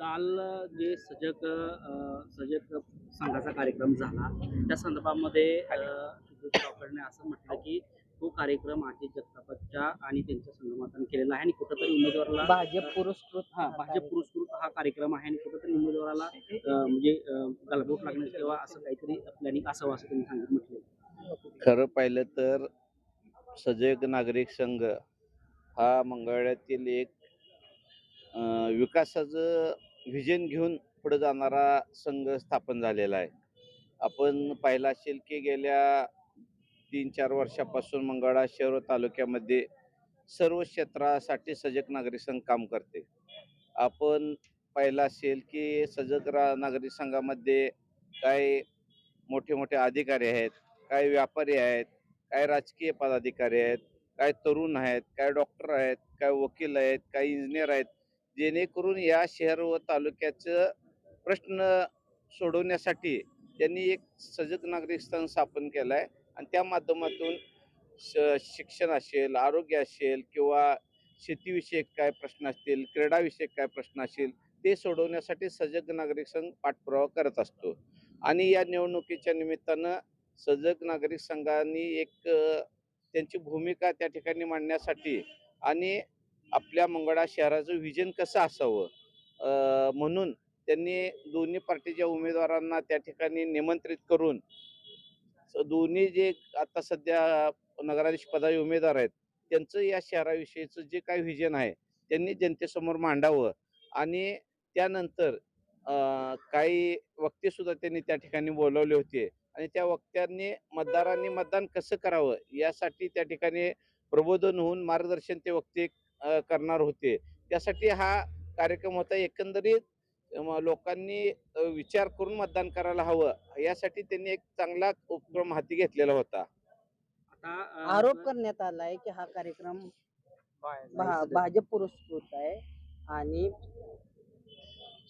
काल जे सजग सजग संघाचा कार्यक्रम झाला त्या संदर्भामध्ये गावकरने असं म्हटलं की तो कार्यक्रम अजित जगतापच्या आणि त्यांच्या संगमाताने केलेला आहे आणि कुठंतरी उमेदवाराला भाजप पुरस्कृत हा भाजप पुरस्कृत हा कार्यक्रम आहे आणि कुठंतरी उमेदवाराला म्हणजे गलबोट लागण्याचं किंवा असं काहीतरी प्लॅनिंग असावं असं त्यांनी सांगितलं म्हटलं. खरं पाहिलं तर सजग नागरिक संघ हा मंगळ्यातील एक विकासाचं व्हिजन घेऊन पुढे जाणारा संघ स्थापन झालेला आहे. आपण पाहिला असेल की गेल्या तीन चार वर्षापासून मंगळा शहर तालुक्यामध्ये सर्व क्षेत्रासाठी सजग नागरिक संघ काम करते. आपण पाहिला असेल की सजग रा नागरिक संघामध्ये काय मोठे मोठे अधिकारी आहेत काही व्यापारी आहेत काही राजकीय पदाधिकारी आहेत काही तरुण आहेत काही डॉक्टर आहेत काही वकील आहेत काही इंजिनियर आहेत. जेणेकरून या शहर व तालुक्याचं प्रश्न सोडवण्यासाठी त्यांनी एक सजग नागरिक स्थान स्थापन केलं आहे आणि त्या माध्यमातून श शिक्षण असेल आरोग्य असेल किंवा शेतीविषयक काय प्रश्न असतील क्रीडाविषयक काय प्रश्न असतील ते सोडवण्यासाठी सजग नागरिक संघ पाठपुरावा करत असतो. आणि या निवडणुकीच्या निमित्तानं सजग नागरिक संघांनी एक त्यांची भूमिका त्या ठिकाणी मांडण्यासाठी आणि आपल्या मंगळा शहराचं व्हिजन कसं असावं? म्हणून त्यांनी दोन्ही पार्टीच्या उमेदवारांना त्या ठिकाणी निमंत्रित करून दोन्ही जे आता सध्या नगराधीश पदाचे उमेदवार आहेत त्यांचं या शहराविषयीचं जे काही व्हिजन आहे त्यांनी जनतेसमोर मांडावं आणि त्यानंतर काही वक्ते सुद्धा त्यांनी त्या ठिकाणी बोलवले होते आणि त्या वक्त्यांनी मतदारांनी मतदान कसं करावं यासाठी त्या ठिकाणी प्रबोधन होऊन मार्गदर्शन ते वक्ते करणार होते त्यासाठी हा कार्यक्रम होता एकंदरीत लोकांनी विचार करून मतदान करायला हवं यासाठी त्यांनी एक चांगला उपक्रम हाती घेतलेला होता आरोप करण्यात आलाय की हा कार्यक्रम भाजप पुरस्कृत आहे आणि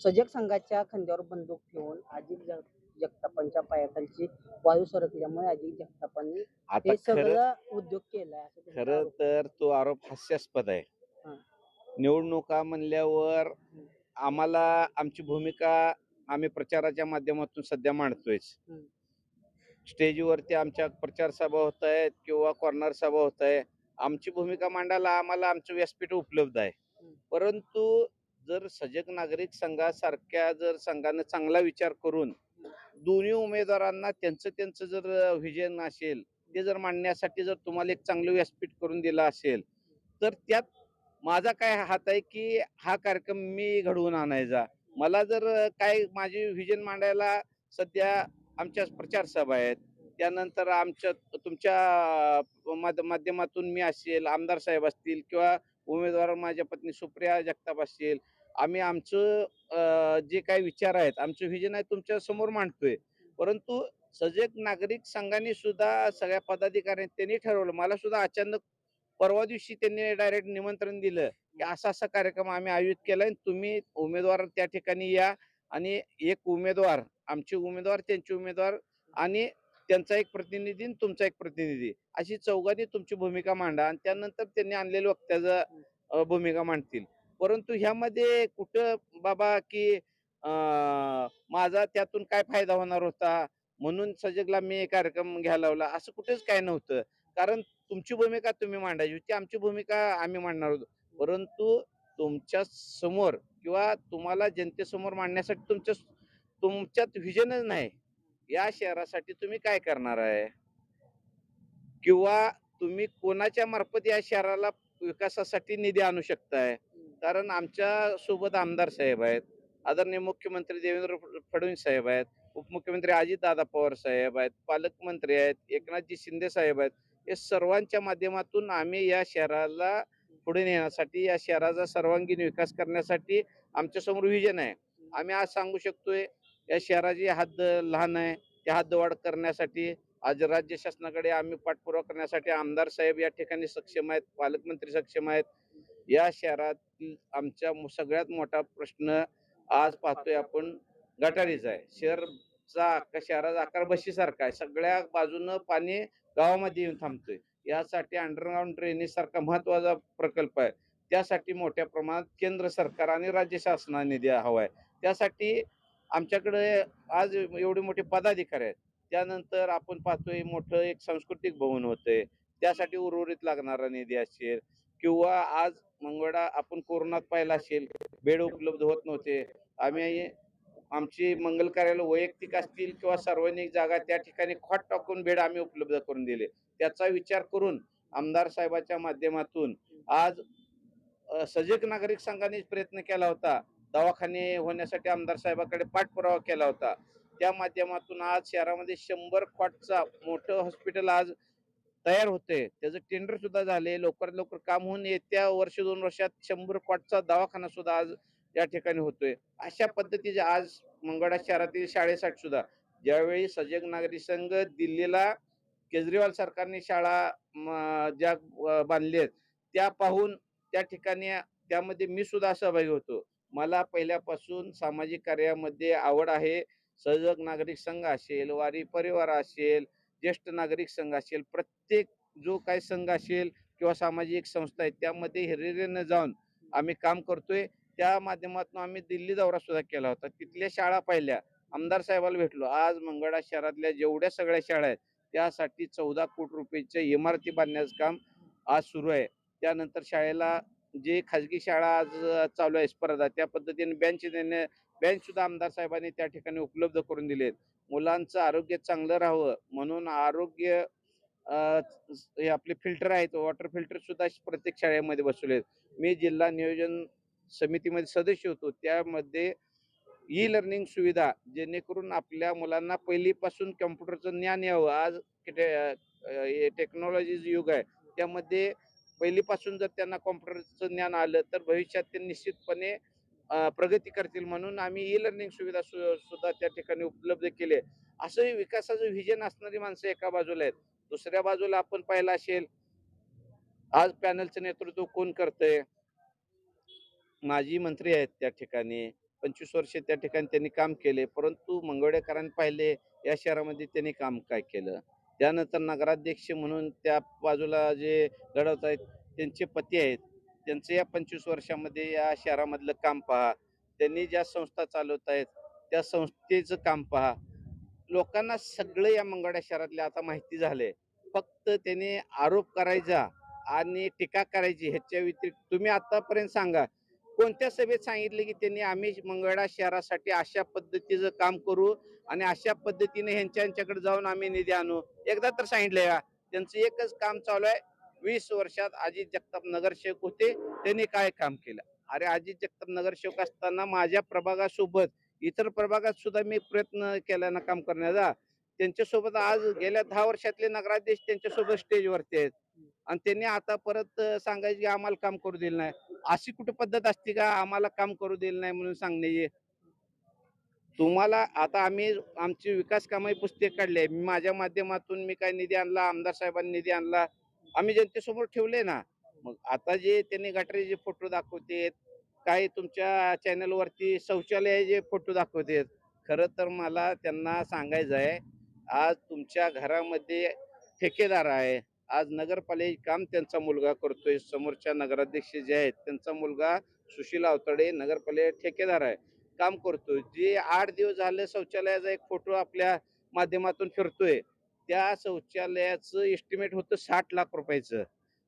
सजग संघाच्या खांद्यावर बंदूक ठेवून अजित जग- जगतापांच्या पायाखालची वायू सरकल्यामुळे अजित जगतापांनी हे सगळं उद्योग केलाय खरं. तर तो आरोप हास्यास्पद आहे. निवडणुका म्हणल्यावर आम्हाला आमची भूमिका आम्ही प्रचाराच्या माध्यमातून सध्या मांडतोय. स्टेजवरती आमच्या प्रचार सभा होत आहेत किंवा कॉर्नर सभा होत आहे आमची भूमिका मांडायला आम्हाला आमचं व्यासपीठ उपलब्ध आहे. परंतु जर सजग नागरिक संघासारख्या जर संघानं चांगला विचार करून दोन्ही उमेदवारांना त्यांचं त्यांचं जर व्हिजन असेल ते जर मांडण्यासाठी जर तुम्हाला एक चांगलं व्यासपीठ करून दिलं असेल तर त्यात माझा काय हात आहे की हा कार्यक्रम मी घडवून आणायचा. मला जर काय माझी व्हिजन मांडायला सध्या आमच्या प्रचार सभा आहेत. त्यानंतर आमच्या तुमच्या माध्यमातून मी असेल आमदार साहेब असतील किंवा उमेदवार माझ्या पत्नी सुप्रिया जगताप असतील आम्ही आमचं जे काही विचार आहेत आमचं व्हिजन आहे तुमच्यासमोर मांडतोय. परंतु सजग नागरिक संघाने सुद्धा सगळ्या पदाधिकाऱ्यांनी त्यांनी ठरवलं. मला सुद्धा अचानक परवा दिवशी त्यांनी डायरेक्ट निमंत्रण दिलं की असा असा कार्यक्रम आम्ही आयोजित केलाय तुम्ही उमेदवार त्या ठिकाणी या आणि एक उमेदवार आमचे उमेदवार त्यांचे उमेदवार आणि त्यांचा एक प्रतिनिधी आणि तुमचा एक प्रतिनिधी. अशी चौघांनी तुमची भूमिका मांडा आणि त्यानंतर त्यांनी आणलेलं वक्त्याचं भूमिका मांडतील. परंतु ह्यामध्ये कुठं बाबा की माझा त्यातून काय फायदा होणार होता? म्हणून सजगला मी कार्यक्रम घ्यायला लावला. असं कुठेच काय नव्हतं. कारण तुमची भूमिका तुम्ही मांडायची होती आमची भूमिका आम्ही मांडणार होतो. परंतु तुमच्यासमोर किंवा तुम्हाला जनतेसमोर मांडण्यासाठी तुमच्या तुमच्यात व्हिजनच नाही. या शहरासाठी तुम्ही काय करणार आहे? किंवा तुम्ही कोणाच्या मार्फत या शहराला विकासासाठी निधी आणू शकताय? कारण आमच्यासोबत आमदार साहेब आहेत आदरणीय मुख्यमंत्री देवेंद्र फडणवीस साहेब आहेत उपमुख्यमंत्री अजितदादा पवार साहेब आहेत पालकमंत्री आहेत एकनाथजी शिंदे साहेब आहेत. हे सर्वांच्या माध्यमातून आम्ही या शहराला पुढे नेण्यासाठी या शहराचा सर्वांगीण विकास करण्यासाठी आमच्यासमोर विजन आहे. आम्ही आज सांगू शकतोय या शहराची हद्द लहान आहे. त्या हद्दवाढ करण्यासाठी आज राज्य शासनाकडे आम्ही पाठपुरावा करण्यासाठी आमदार साहेब या ठिकाणी सक्षम आहेत पालकमंत्री सक्षम आहेत. या शहरातील आमच्या सगळ्यात मोठा प्रश्न आज पाहतोय आपण गटारीचा आहे. शहरचा शहराचा आकार बशीसारखा आहे. सगळ्या बाजूनं पाणी गावामध्ये येऊन थांबतोय. यासाठी अंडरग्राऊंड ड्रेनेज सारखा महत्त्वाचा प्रकल्प आहे. त्यासाठी मोठ्या प्रमाणात केंद्र सरकार आणि राज्य शासनाने निधी आहे त्यासाठी आमच्याकडे आज एवढे मोठे पदाधिकारी आहेत. त्यानंतर आपण पाहतोय मोठं एक सांस्कृतिक भवन होतंय. त्यासाठी उर्वरित लागणारा निधी असेल किंवा आज मंगळा आपण कोरोनात पाहिला असेल बेड उपलब्ध होत नव्हते. आम्ही आमची मंगल कार्यालय वैयक्तिक असतील किंवा सार्वजनिक जागा त्या ठिकाणी खॉट टाकून बेड आम्ही उपलब्ध करून दिले. त्याचा विचार करून आमदार साहेबाच्या माध्यमातून आज सजग नागरिक संघाने प्रयत्न केला होता. दवाखाने होण्यासाठी आमदार साहेबाकडे पाठपुरावा केला होता. त्या माध्यमातून आज शहरामध्ये शंभर कॉटचा मोठं हॉस्पिटल आज तयार होते त्याचं टेंडर सुद्धा झाले लवकरात लवकर काम होऊन येत्या वर्ष दोन वर्षात शंभर कॉटचा दवाखाना सुद्धा आज या ठिकाणी होतोय. अशा पद्धतीचे आज मंगळा शहरातील शाळेसाठी सुद्धा ज्यावेळी सजग नागरिक संघ दिल्लीला केजरीवाल सरकारने शाळा म, ज्या बांधल्या बांधली आहेत त्या पाहून त्या ठिकाणी त्यामध्ये मी सुद्धा सहभागी होतो. मला पहिल्यापासून सामाजिक कार्यामध्ये आवड आहे. सजग नागरिक संघ असेल वारी परिवार असेल ज्येष्ठ नागरिक संघ असेल प्रत्येक जो काही संघ असेल किंवा सामाजिक संस्था आहेत त्यामध्ये हिरिरीने जाऊन आम्ही काम करतोय. त्या माध्यमातून आम्ही दिल्ली दौरा सुद्धा केला होता. तिथल्या शाळा पाहिल्या. आमदार साहेबाला भेटलो. आज मंगळा शहरातल्या जेवढ्या सगळ्या शाळा आहेत त्यासाठी चौदा कोटी रुपयेच्या इमारती बांधण्याचं काम आज सुरू आहे. त्यानंतर शाळेला जे खाजगी शाळा आज चालू आहे स्पर्धा त्या पद्धतीने बेंच देणे बँच सुद्धा आमदार साहेबांनी त्या ठिकाणी उपलब्ध करून दिलेत मुलांचं आरोग्य चांगलं राहावं म्हणून आरोग्य हे आपले फिल्टर आहेत वॉटर फिल्टर सुद्धा प्रत्येक शाळेमध्ये बसवलेत मी जिल्हा नियोजन समितीमध्ये सदस्य होतो त्यामध्ये ई लर्निंग सुविधा जेणेकरून आपल्या मुलांना पहिलीपासून कम्प्युटरचं ज्ञान यावं. आज टेक्नॉलॉजी युग आहे त्यामध्ये पहिलीपासून जर त्यांना कॉम्प्युटरचं ज्ञान आलं तर भविष्यात ते निश्चितपणे प्रगती करतील म्हणून आम्ही ई लर्निंग सुविधा सु- सुद्धा त्या ठिकाणी उपलब्ध केले. असं विकासाचं व्हिजन असणारी माणसं एका बाजूला आहेत. दुसऱ्या बाजूला आपण पाहिलं असेल आज पॅनलचं नेतृत्व कोण करतंय? माजी मंत्री आहेत त्या ठिकाणी. पंचवीस वर्षे त्या ठिकाणी त्यांनी काम केले. परंतु मंगळवेडेकरांनी पाहिले या शहरामध्ये त्यांनी काम काय केलं? त्यानंतर नगराध्यक्ष म्हणून त्या बाजूला जे लढवत आहेत त्यांचे पती आहेत. त्यांचं या पंचवीस वर्षामध्ये या शहरामधलं काम पहा. त्यांनी ज्या संस्था चालवत आहेत त्या संस्थेचं काम पहा. लोकांना सगळं या मंगळ्या शहरातले आता माहिती झाले. फक्त त्यांनी आरोप करायचा आणि टीका करायची ह्याच्या व्यतिरिक्त तुम्ही आतापर्यंत सांगा कोणत्या सभेत सांगितले की त्यांनी आम्ही मंगळा शहरासाठी अशा पद्धतीचं काम करू आणि अशा पद्धतीने ह्यांच्या ह्यांच्याकडे जाऊन आम्ही निधी आणू? एकदा तर सांगितले का त्यांचं एकच काम चालू आहे. वीस वर्षात अजित जगताप नगरसेवक होते. त्यांनी काय काम केलं? अरे अजित जगताप नगरसेवक असताना माझ्या प्रभागासोबत इतर प्रभागात सुद्धा मी प्रयत्न केला ना काम करण्याचा. त्यांच्यासोबत आज गेल्या दहा वर्षातले नगराध्यक्ष त्यांच्यासोबत स्टेजवरती आहेत. आणि त्यांनी आता परत सांगायचे की आम्हाला काम करू दिलं नाही. अशी कुठं पद्धत असते का आम्हाला काम करू दिलं नाही म्हणून सांगण्याची तुम्हाला आता आम्ही आमची विकास कामही पुस्तक काढले आहे. मी माझ्या माध्यमातून मी काय निधी आणला आमदार साहेबांनी निधी आणला. आम्ही जनतेसमोर ठेवले ना. मग आता जे त्यांनी गटारीचे फोटो दाखवतेत काही तुमच्या चॅनलवरती शौचालय शौचालयाचे फोटो दाखवतेत खरं तर मला त्यांना सांगायचं आहे आज तुमच्या घरामध्ये ठेकेदार आहे. आज नगरपालिका काम त्यांचा मुलगा करतोय. समोरच्या नगराध्यक्ष जे आहेत त्यांचा मुलगा सुशील अवतडे नगरपालिका ठेकेदार आहे. काम करतोय. जे आठ दिवस झाले शौचालयाचा एक फोटो आपल्या माध्यमातून फिरतोय. त्या शौचालयाचं एस्टिमेट होतं साठ लाख रुपयाचं.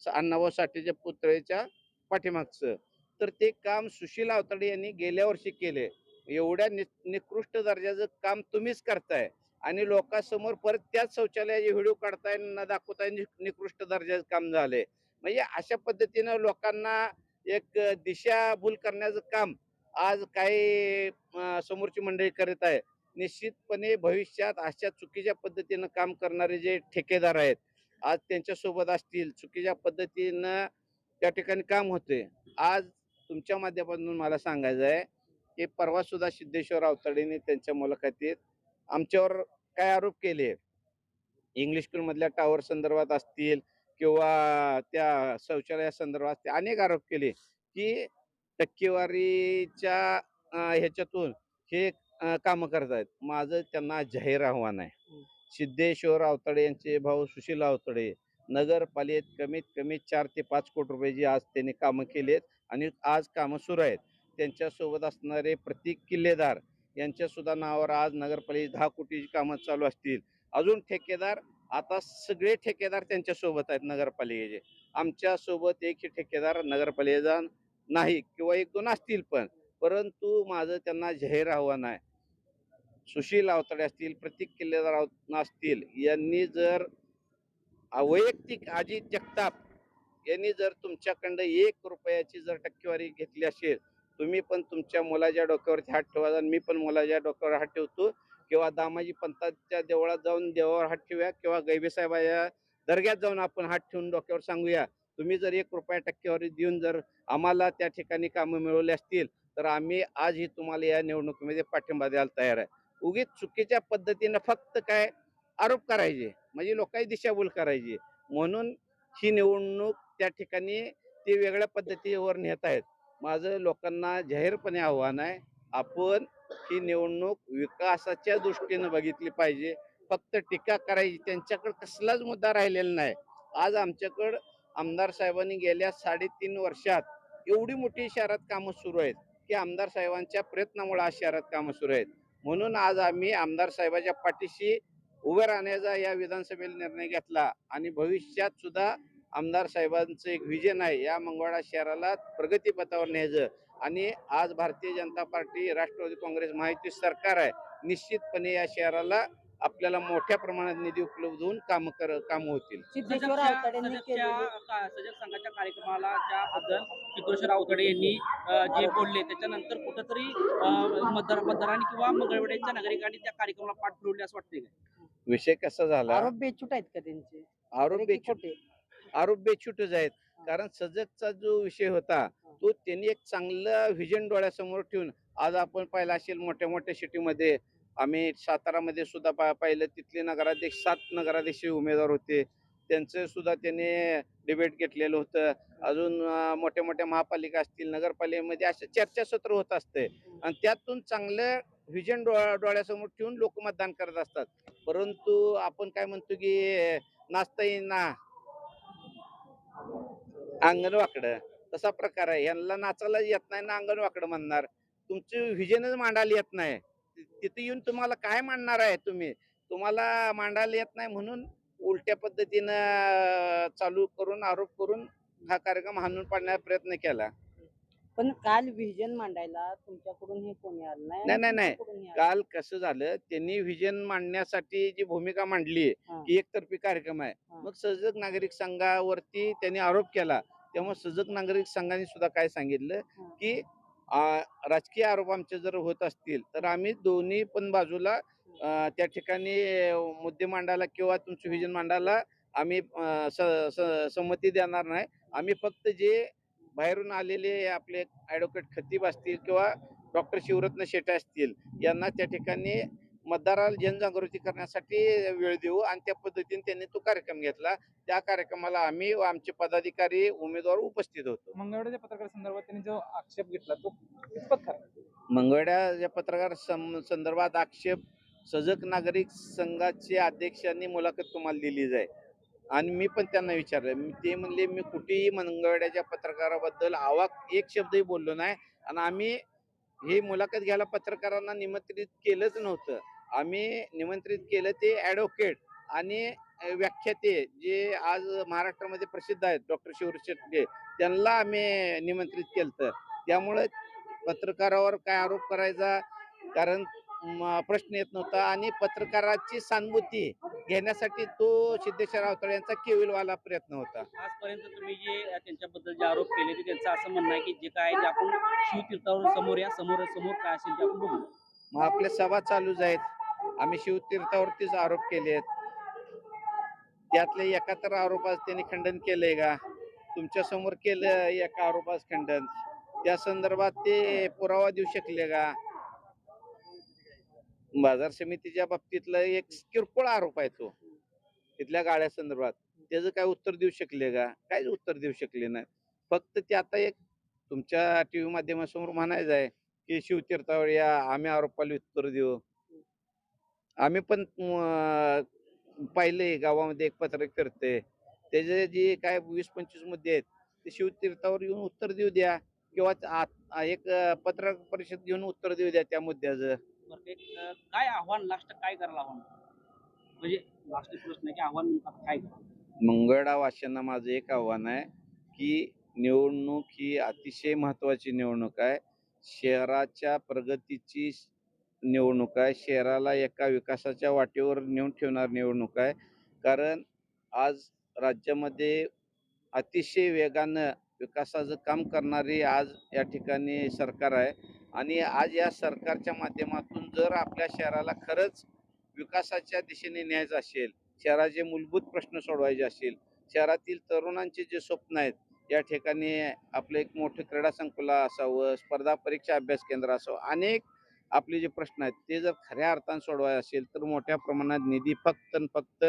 अण्णाभाऊ साठेच्या पुतळेच्या पाठीमागचं. तर ते काम सुशील अवतडे यांनी गेल्या वर्षी केले. एवढ्या नि निकृष्ट दर्जाचं काम तुम्हीच करताय. आणि लोकांसमोर परत त्याच शौचालयाचे व्हिडिओ काढताय न दाखवताय निकृष्ट दर्जाचं काम झालंय. म्हणजे अशा पद्धतीनं लोकांना एक दिशाभूल करण्याचं काम आज काही समोरची मंडळी करत आहे. निश्चितपणे भविष्यात अशा चुकीच्या पद्धतीनं काम करणारे जे ठेकेदार आहेत आज त्यांच्यासोबत असतील चुकीच्या पद्धतीनं त्या ठिकाणी काम होते आज तुमच्या माध्यमातून मला सांगायचं आहे की परवा सुद्धा सिद्धेश्वर अवतडेने त्यांच्या मुलाखतीत आमच्यावर काय आरोप केले? इंग्लिश स्कूल मधल्या टावर संदर्भात असतील किंवा त्या शौचालया संदर्भात अनेक आरोप केले की टक्केवारीच्या ह्याच्यातून हे काम करत आहेत माझं त्यांना जाहीर आव्हान आहे. सिद्धेश्वर अवतडे यांचे भाऊ सुशील अवतडे नगरपालिकेत कमीत कमी चार ते पाच कोटी रुपयाची आज त्यांनी कामं केली आहेत आणि आज कामं सुरू आहेत. त्यांच्यासोबत असणारे प्रतीक किल्लेदार यांच्यासुद्धा नावावर आज नगरपालिके दहा कोटीची कामं चालू असतील. अजून ठेकेदार आता सगळे ठेकेदार त्यांच्यासोबत आहेत नगरपालिकेचे. आमच्यासोबत एकही ठेकेदार नगरपालिकेचा नाही किंवा एक दोन असतील पण परंतु माझं त्यांना जाहीर आव्हान आहे. सुशील अवतडे असतील प्रतीक किल्लेदार असतील यांनी जर वैयक्तिक अजित जगताप यांनी जर तुमच्याकडं एक रुपयाची जर टक्केवारी घेतली असेल तुम्ही पण तुमच्या मुलाच्या डोक्यावरती हात ठेवा आणि मी पण मुलाच्या डोक्यावर हात ठेवतो. किंवा दामाजी पंताच्या देवळात जाऊन देवावर हात ठेवूया किंवा गैबेसाहेबाच्या दर्ग्यात जाऊन आपण हात ठेवून डोक्यावर सांगूया. तुम्ही जर एक रुपया टक्केवारी देऊन जर आम्हाला त्या ठिकाणी कामं मिळवली असतील तर आम्ही आजही तुम्हाला या निवडणुकीमध्ये पाठिंबा द्यायला तयार आहे. उगीच चुकीच्या पद्धतीनं फक्त काय आरोप करायचे म्हणजे लोकांची दिशाभूल करायची. म्हणून ही निवडणूक त्या ठिकाणी ते वेगळ्या पद्धतीवर नेत आहेत. माझं लोकांना जाहीरपणे आव्हान आहे आपण ही निवडणूक विकासाच्या दृष्टीनं बघितली पाहिजे. फक्त टीका करायची त्यांच्याकडे कसलाच मुद्दा राहिलेला नाही. आज आमच्याकडं आमदार साहेबांनी गेल्या साडेतीन वर्षात एवढी मोठी शहरात कामं सुरू आहेत की आमदार साहेबांच्या प्रयत्नामुळे आज शहरात कामं सुरू आहेत. म्हणून आज आम्ही आमदार साहेबाच्या पाठीशी उभे राहण्याचा या विधानसभेला निर्णय घेतला आणि भविष्यात सुद्धा आमदार साहेबांचं एक विजन आहे. या मंगळवाडा शहराला प्रगतीपथावर न्यायचं. आणि आज भारतीय जनता पार्टी राष्ट्रवादी काँग्रेस महायुती सरकार आहे. निश्चितपणे या शहराला आपल्याला मोठ्या प्रमाणात निधी उपलब्ध होऊन काम कर काम होतील. सिद्धेश्वर आवताडेंनी केलेले. सजग संघाच्या कार्यक्रमाला ज्याबद्दल चित्रेश्वर आवतडे यांनी अ, जे बोलले त्याच्यानंतर कुठंतरी अ, मतदार मतदारांनी किंवा मंगळवेड्याच्या नागरिकांनी त्या कार्यक्रमाला पाठ फिरवले असं वाटतंय का विषय कसा झाला? आरोप बेचूट आहेत का त्यांचे? आरोप खरे की बेछूट खोटे? आरोप बेछूटच आहेत कारण सजगचा जो विषय होता तो त्यांनी एक चांगलं व्हिजन डोळ्यासमोर ठेवून आज आपण पाहिलं असेल मोठ्या मोठ्या सिटीमध्ये आम्ही सातारामध्ये सुद्धा पा- पाहिलं तिथले नगराध्यक्ष सात नगराध्यक्ष उमेदवार होते. त्यांचं सुद्धा त्यांनी डिबेट घेतलेलं होतं. अजून मोठ्या मोठ्या महापालिका असतील नगरपालिकेमध्ये असे चर्चासत्र होत असते. आणि त्यातून चांगलं व्हिजन डोळ्या डोळ्यासमोर ठेवून लोक मतदान करत असतात. परंतु आपण काय म्हणतो की नाचता येईना. अंगण वाकडं तसा प्रकार आहे. यांना नाचायला येत नाही ना अंगण वाकडं म्हणणार. तुमचं व्हिजनच मांडायला येत नाही. तिथे येऊन तुम्हाला काय मांडणार आहे तुम्ही? तुम्हाला मांडायला येत नाही म्हणून उलट्या पद्धतीनं चालू करून आरोप करून हा कार्यक्रम हाणून पाडण्याचा प्रयत्न केला. पण काल व्हिजन मांडायला तुमच्याकडून हे कोणी आलं नाही नाही, नाही, नाही. तुमच्याकडून हे आलं. काल कसं झालं त्यांनी व्हिजन मांडण्यासाठी जी भूमिका मांडली हा. की एकतर्फी कार्यक्रम आहे हा. मग सजग नागरिक संघावरती त्यांनी आरोप केला तेव्हा सजग नागरिक संघाने सुद्धा काय सांगितलं हा. की आ, राजकीय आरोप आमचे जर होत असतील तर आम्ही दोन्ही पण बाजूला त्या ठिकाणी अ, मुद्दे मांडायला किंवा तुमचं व्हिजन मांडायला आम्ही अ, स- स- संमती देणार नाही आम्ही फक्त जे बाहेरून आलेले आपले ॲडव्होकेट खतीब असतील किंवा डॉक्टर शिवरत्न शेटे असतील यांना त्या ठिकाणी मतदाराला जनजागृती करण्यासाठी वेळ देऊ आणि त्या पद्धतीने त्यांनी तो कार्यक्रम घेतला. त्या कार्यक्रमाला आम्ही व आमचे पदाधिकारी उमेदवार उपस्थित होतो. मंगळवारच्या पत्रकार संदर्भात त्यांनी जो आक्षेप घेतला तो कितपत खरा मंगळवाड्या या पत्रकार संदर्भात आक्षेप सजग नागरिक संघाचे अध्यक्षांनी मुलाखत तुम्हाला दिली जाईल आणि मी पण त्यांना विचारलं. ते म्हणले मी कुठेही मंगळवाड्याच्या पत्रकाराबद्दल आवाक एक शब्दही बोललो नाही आणि आम्ही ही मुलाखत घ्यायला पत्रकारांना निमंत्रित केलंच नव्हतं. आम्ही निमंत्रित केलं ते ॲडव्होकेट आणि व्याख्याते जे आज महाराष्ट्रामध्ये प्रसिद्ध आहेत डॉक्टर शिवर शेट्टे त्यांना आम्ही निमंत्रित केलं त्यामुळे पत्रकारावर काय आरोप करायचा? कारण प्रश्न येत नव्हता आणि पत्रकाराची सहानुभूती घेण्यासाठी तो सिद्धेश्वर अवतळे यांचा केविलवाला प्रयत्न होता. आजपर्यंत तुम्ही जे त्यांच्याबद्दल जे आरोप केले ते त्यांचं असं म्हणणं आहे की जे काय ते आपण शिवतीर्थावर समोर या समोर समोर काय असेल ते आपण बघू. मग आपल्या सभा चालूच आहेत. आम्ही शिवतीर्थावरतीच आरोप केले आहेत. त्यातल्या एका तर आरोपास त्यांनी खंडन केलंय का? तुमच्यासमोर केलं एका आरोपास खंडन. त्या संदर्भात ते पुरावा देऊ शकले का? बाजार समितीच्या बाबतीतला एक किरकोळ आरोप आहे तो. तिथल्या गाड्या संदर्भात. त्याचं काय उत्तर देऊ शकले का? काहीच उत्तर देऊ शकले नाही. फक्त ते आता एक तुमच्या टी व्ही माध्यमासमोर म्हणायचं आहे की शिवतीर्थावर या आम्ही आरोपाला उत्तर देऊ. आम्ही पण पाहिले पाहिलंय गावामध्ये एक पत्रक करते त्याचे जे काय वीस पंचवीस मुद्दे आहेत ते शिवतीर्थावर येऊन उत्तर देऊ द्या किंवा एक पत्रकार परिषद घेऊन उत्तर देऊ द्या त्या मुद्द्याचं. बरं, एक, काय आव्हान लास्ट काय करायला आव्हान म्हणजे लास्ट प्रश्न आहे की आव्हान नेमकं काय करा माझं एक आव्हान आहे की निवडणूक ही अतिशय महत्वाची निवडणूक आहे. शहराच्या प्रगतीची निवडणूक आहे. शहराला एका विकासाच्या वाटेवर नेऊन ठेवणार निवडणूक आहे. कारण आज राज्यामध्ये अतिशय वेगानं विकासाचं काम करणारी आज या ठिकाणी सरकार आहे. आणि आज या सरकारच्या माध्यमातून जर आपल्या शहराला खरंच विकासाच्या दिशेने न्यायचं असेल शहराचे मूलभूत प्रश्न सोडवायचे असतील शहरातील तरुणांचे जे स्वप्न आहेत या ठिकाणी आपलं एक मोठं क्रीडा संकुल असावं स्पर्धा परीक्षा अभ्यास केंद्र असावं अनेक आपले जे प्रश्न आहेत ते जर खऱ्या अर्थानं सोडवायचे असेल तर मोठ्या प्रमाणात निधी फक्त आणि फक्त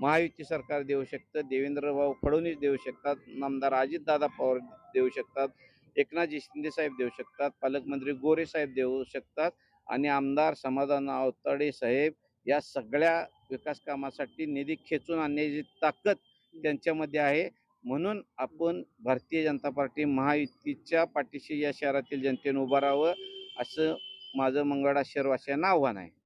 महायुती सरकार देऊ शकतं देवेंद्रभाऊ फडणवीस देऊ शकतात नामदार अजितदादा पवार देऊ शकतात एकनाथजी शिंदे साहेब देऊ शकतात पालकमंत्री गोरे साहेब देऊ शकतात आणि आमदार समाधान आवताडे साहेब या सगळ्या विकास कामासाठी निधी खेचून आणण्याची ताकद त्यांच्यामध्ये आहे. म्हणून आपण भारतीय जनता पार्टी महायुतीच्या पाठीशी या शहरातील जनतेनं उभं राहावं असं माझं मंगळाशहरवासियांना आव्हान आहे.